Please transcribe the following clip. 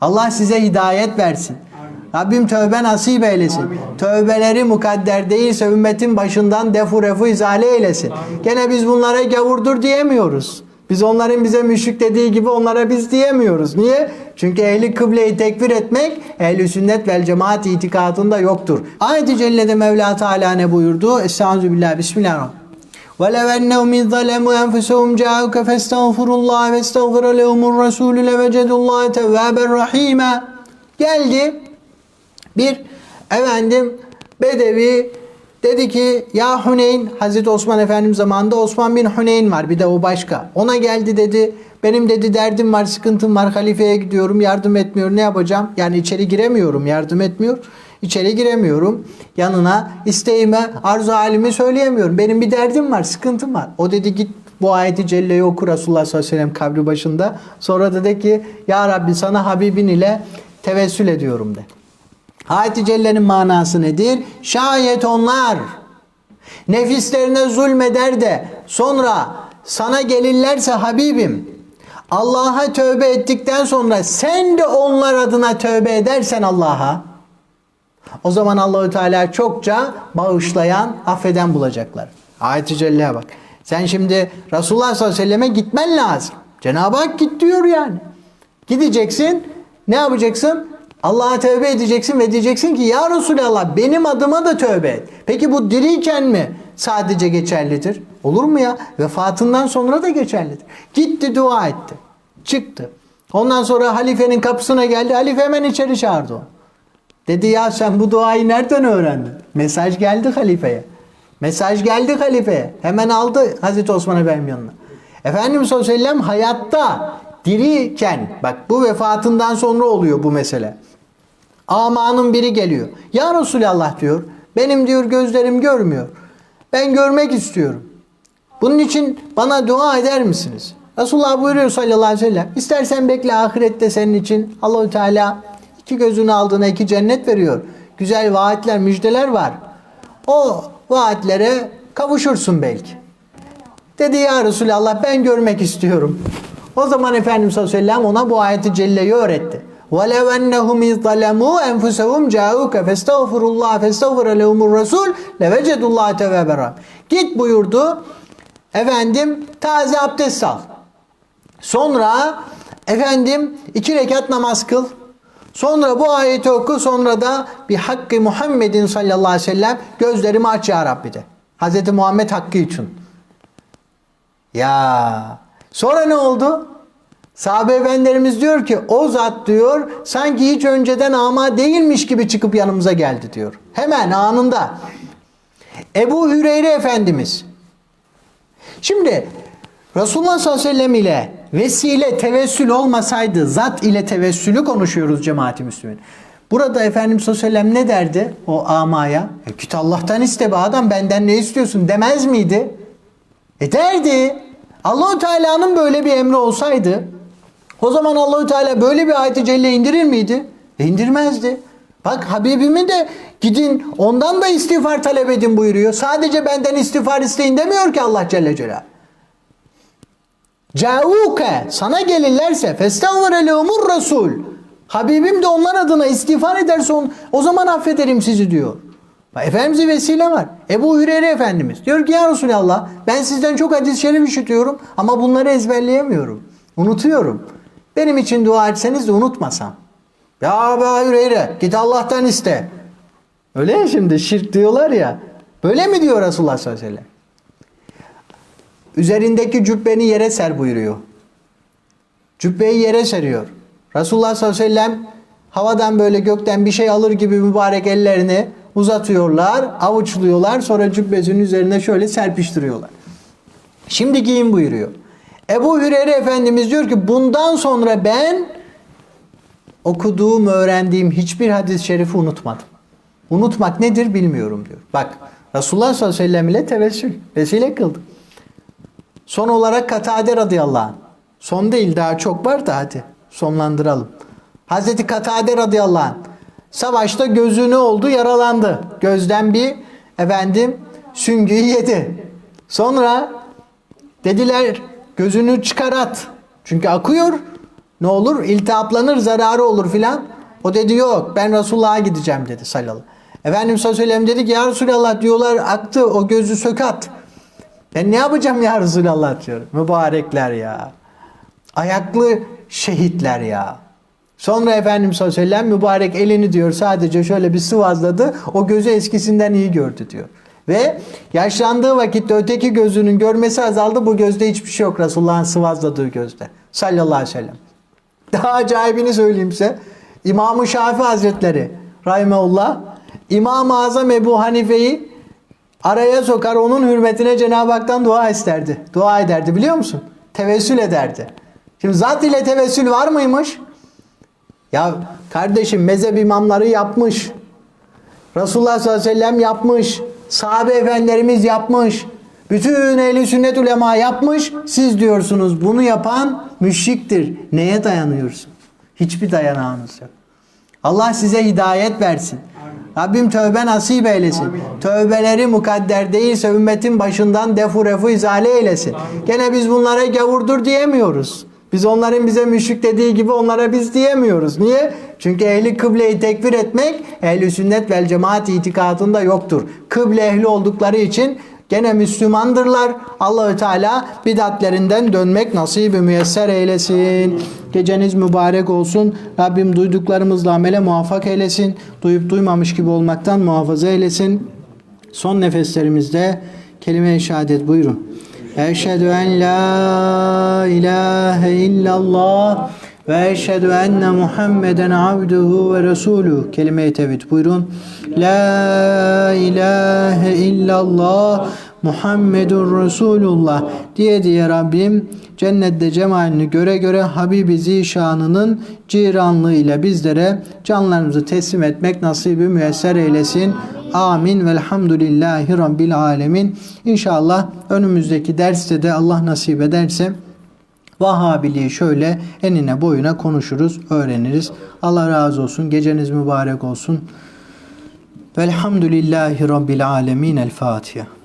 Allah size hidayet versin. Rabbim tövbe nasip eylesin. Tövbeleri mukadder değilse ümmetin başından defu refu izale eylesin. Gene biz bunlara gavurdur diyemiyoruz. Biz onların bize müşrik dediği gibi onlara biz diyemiyoruz. Niye? Çünkü ehli kıbleyi tekfir etmek ehli sünnet vel cemaat itikadında yoktur. Ayet-i Celle'de Mevla Teala ne buyurdu? Estağfirullah. Bismillahirrahmanirrahim. وَلَوْ أَنَّهُمْ إِذْ ظَلَمُوا أَنفُسَهُمْ جَاءُوكَ فَاسْتَغْفِرُوا اللّٰهَ وَاسْتَغْفَرَ لَهُمُ الرَّسُولُ لَوَجَدُوا اللّٰهَ تَوَّابًا رَحِيمًا Geldi bir efendim Bedevi dedi ki ya Huneyn Hazreti Osman Efendim zamanında Osman bin Huneyn var bir de o başka. Ona geldi dedi benim dedi derdim var sıkıntım var halifeye gidiyorum yardım etmiyor ne yapacağım? Yani içeri giremiyorum yardım etmiyor. İçeri giremiyorum. Yanına isteğime arzu halimi söyleyemiyorum. Benim bir derdim var sıkıntım var. O dedi git bu ayeti celleyi oku Resulullah sallallahu aleyhi ve sellem kabri başında. Sonra da de ki ya Rabbi sana Habibin ile tevessül ediyorum de. Ayet-i Celle'nin manası nedir? Şayet onlar nefislerine zulmeder de sonra sana gelirlerse Habibim Allah'a tövbe ettikten sonra sen de onlar adına tövbe edersen Allah'a o zaman Allahü Teala çokça bağışlayan, affeden bulacaklar. Ayet-i Celle'ye bak. Sen şimdi Resulullah sallallahu aleyhi ve selleme gitmen lazım. Cenab-ı Hak git diyor yani. Gideceksin. Ne yapacaksın? Allah'a tövbe edeceksin ve diyeceksin ki ya Resulallah benim adıma da tövbe et. Peki bu diriyken mi sadece geçerlidir? Olur mu ya? Vefatından sonra da geçerlidir. Gitti dua etti. Çıktı. Ondan sonra halifenin kapısına geldi. Halife hemen içeri çağırdı onu. Dedi ya sen bu duayı nereden öğrendin? Mesaj geldi halifeye. Mesaj geldi halifeye. Hemen aldı Hazreti Osman Efendim yanına. Efendimiz sallallahu aleyhi ve sellem hayatta diriyken bak bu vefatından sonra oluyor bu mesele. Amanın biri geliyor. Ya Resulallah diyor. Benim diyor gözlerim görmüyor. Ben görmek istiyorum. Bunun için bana dua eder misiniz? Resulullah buyuruyor sallallahu aleyhi ve sellem. İstersen bekle ahirette senin için Allahü Teala iki gözünü aldığına iki cennet veriyor. Güzel vaatler, müjdeler var. O vaatlere kavuşursun belki. Dedi ya Resulallah ben görmek istiyorum. O zaman Efendimiz sallallahu aleyhi ve sellem ona bu ayeti celleyi öğretti. وَلَوْ اَنَّهُمْ اِذْ ظَلَمُوا اَنْفُسَهُمْ جَاءُوكَ فَاسْتَغْفِرُوا اللّٰهَ فَاسْتَغْفِرَ لَهُمُ الرَّسُولُ لَوَجَدُوا اللّٰهَ تَوَابًا Git buyurdu. Efendim taze abdest al. Sonra efendim iki rekat namaz kıl. Sonra bu ayeti oku. Sonra da bir hakkı Muhammedin sallallahu aleyhi ve sellem gözlerimi aç ya Rabbi de. Hz. Muhammed hakkı için. Ya sonra ne oldu? Sahabe efendilerimiz diyor ki o zat diyor sanki hiç önceden ama değilmiş gibi çıkıp yanımıza geldi diyor. Hemen anında. Ebu Hüreyre Efendimiz. Şimdi Resulullah sallallahu aleyhi ve sellem ile vesile tevessül olmasaydı zat ile tevessülü konuşuyoruz cemaati Müslümin. Burada Efendimiz sallallahu aleyhi ve sellem ne derdi o amaya? E, git Allah'tan iste be adam benden ne istiyorsun demez miydi? E derdi. Allahu Teala'nın böyle bir emri olsaydı o zaman Allahü Teala böyle bir ayet-i celle indirir miydi? E indirmezdi. Bak Habibimi de gidin ondan da istiğfar talep edin buyuruyor. Sadece benden istiğfar isteyin demiyor ki Allah Celle Celaluhu. Cauke sana gelirlerse festağfire lehumur rasul. Habibim de onlar adına istiğfar ederse on, o zaman affederim sizi diyor. Efendimiz'e vesile var. Ebu Hüreyre Efendimiz diyor ki ya Resulallah ben sizden çok hadis-i şerif işitiyorum ama bunları ezberleyemiyorum. Unutuyorum. Benim için dua etseniz de unutmasam. Ya Ebu Hüreyre git Allah'tan iste. Öyle ya şimdi şirk diyorlar ya. Böyle mi diyor Resulullah sallallahu aleyhi ve sellem? Üzerindeki cübbeni yere ser buyuruyor. Cübbeyi yere seriyor. Resulullah sallallahu aleyhi ve sellem havadan böyle gökten bir şey alır gibi mübarek ellerini uzatıyorlar, avuçluyorlar. Sonra cübbesinin üzerine şöyle serpiştiriyorlar. Şimdi giyin buyuruyor. Ebu Hüreyre Efendimiz diyor ki bundan sonra ben okuduğum, öğrendiğim hiçbir hadis-i şerifi unutmadım. Unutmak nedir bilmiyorum diyor. Bak Resulullah sallallahu aleyhi ve sellem ile tevessül, vesile kıldı. Son olarak Katade radıyallahu anh. Son değil daha çok var da hadi sonlandıralım. Hazreti Katade radıyallahu anh. Savaşta gözü ne oldu? Yaralandı. Gözden bir efendim süngüyü yedi. Sonra dediler gözünü çıkarat. Çünkü akıyor. Ne olur? İltihaplanır, zararı olur filan. O dedi yok ben Resulullah'a gideceğim dedi sallallahu. Efendimiz sallallahu aleyhi dedi ki ya Resulallah diyorlar aktı o gözü sök at. Ben ne yapacağım ya Resulallah diyor. Mübarekler ya. Ayaklı şehitler ya. Sonra Efendimiz sallallahu aleyhi ve sellem mübarek elini diyor sadece şöyle bir sıvazladı. O gözü eskisinden iyi gördü diyor. Ve yaşlandığı vakitte öteki gözünün görmesi azaldı. Bu gözde hiçbir şey yok Resulullah'ın sıvazladığı gözde. Sallallahu aleyhi ve sellem. Daha acayibini söyleyeyim size. İmam-ı Şafii Hazretleri Rahimeullah İmam-ı Azam Ebu Hanife'yi araya sokar onun hürmetine Cenab-ı Hak'tan dua isterdi. Dua ederdi biliyor musun? Tevessül ederdi. Şimdi zat ile tevessül var mıymış? Ya kardeşim mezhep imamları yapmış. Resulullah sallallahu aleyhi ve sellem yapmış. Sahabe efendilerimiz yapmış. Bütün ehli sünnet ulema yapmış. Siz diyorsunuz bunu yapan müşriktir. Neye dayanıyorsun? Hiçbir dayanağınız yok. Allah size hidayet versin. Rabbim tövbe nasip eylesin. Tövbeleri mukadder değilse ümmetin başından defu refu izale eylesin. Gene biz bunlara gavurdur diyemiyoruz. Biz onların bize müşrik dediği gibi onlara biz diyemiyoruz. Niye? Çünkü ehli kıbleyi tekfir etmek ehli sünnet vel cemaat itikadında yoktur. Kıble ehli oldukları için gene Müslümandırlar. Allahü Teala bidatlerinden dönmek nasibi müyesser eylesin. Geceniz mübarek olsun. Rabbim duyduklarımızla amele muvaffak eylesin. Duyup duymamış gibi olmaktan muhafaza eylesin. Son nefeslerimizde kelime-i şehadet buyurun. Eşhedü en la ilahe illallah ve eşhedü enne Muhammeden abduhu ve resuluhu. Kelime-i tevhid buyurun. La ilahe illallah Muhammedun Resulullah diye diye Rabbim cennette cemalini göre göre Habibi Zişanı'nın ciranlığı ile bizlere canlarımızı teslim etmek nasibi müyesser eylesin. Amin velhamdülillahi rabbil alemin. İnşallah önümüzdeki derste de Allah nasip ederse Vahabiliği şöyle enine boyuna konuşuruz, öğreniriz. Allah razı olsun. Geceniz mübarek olsun. Velhamdülillahi rabbil alemin. El Fatiha.